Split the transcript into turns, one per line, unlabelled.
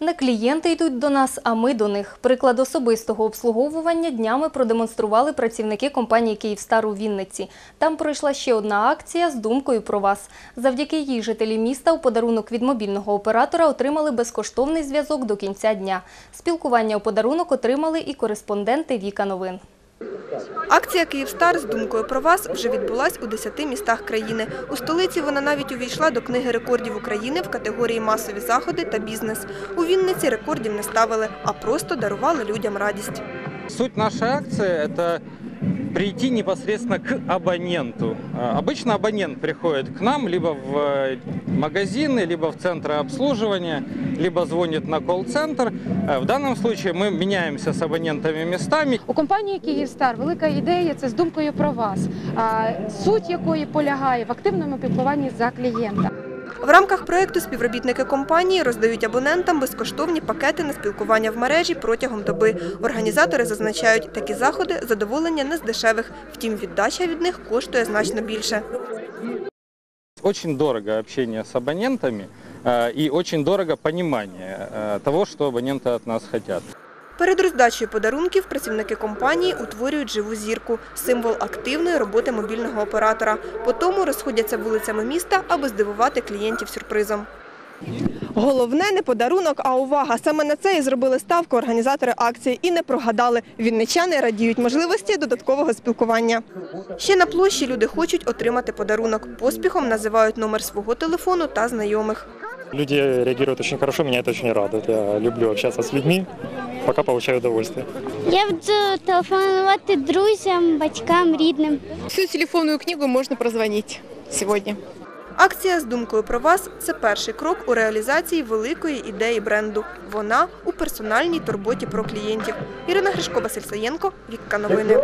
Не клієнти йдуть до нас, а ми до них. Приклад особистого обслуговування днями продемонстрували працівники компанії «Київстар» у Вінниці. Там пройшла ще одна акція з думкою про вас. Завдяки їй жителі міста у подарунок від мобільного оператора отримали безкоштовний зв'язок до кінця дня. Спілкування у подарунок отримали і кореспонденти Віка Новин.
Акція «Київстар» з думкою про вас вже відбулась у 10 містах країни. У столиці вона навіть увійшла до книги рекордів України в категорії масові заходи та бізнес. У Вінниці рекордів не ставили, а просто дарували людям радість.
Суть нашей акции – это прийти непосредственно к абоненту. А, Обычно абонент приходит к нам либо в э, магазины, либо в центры обслуживания, либо звонит на колл-центр. Э, В данном случае мы меняемся с абонентами местами.
У компанії Київстар велика ідея це з думкою про вас, а, суть якої полягає в активному піклуванні за клієнта.
В рамках проєкту співробітники компанії роздають абонентам безкоштовні пакети на спілкування в мережі протягом доби. Організатори зазначають, такі заходи задоволення не з дешевих, втім віддача від них коштує значно більше.
Очень дорого общение с абонентами э, и очень дорого понимание э, того, что абоненты от нас хотят.
Перед роздачею подарунків працівники компанії утворюють живу зірку – символ активної роботи мобільного оператора. По тому розходяться вулицями міста, аби здивувати клієнтів сюрпризом. Головне не подарунок, а увага. Саме на це і зробили ставку організатори акції. І не прогадали. Вінничани радіють можливості додаткового спілкування. Ще на площі люди хочуть отримати подарунок. Поспіхом називають номер свого телефону та знайомих.
Люди реагируют очень хорошо, меня это очень радует. Я люблю общаться с людьми, пока получаю удовольствие.
Я буду телефонувати друзям, батькам, рідним.
Всю телефонную книгу можно прозвонить сегодня.
Акція з думкою про вас – це перший крок у реалізації великої ідеї бренду. Вона у персональній турботі про клієнтів. Ірина Гришко, Василь Саєнко, Вікка Новини.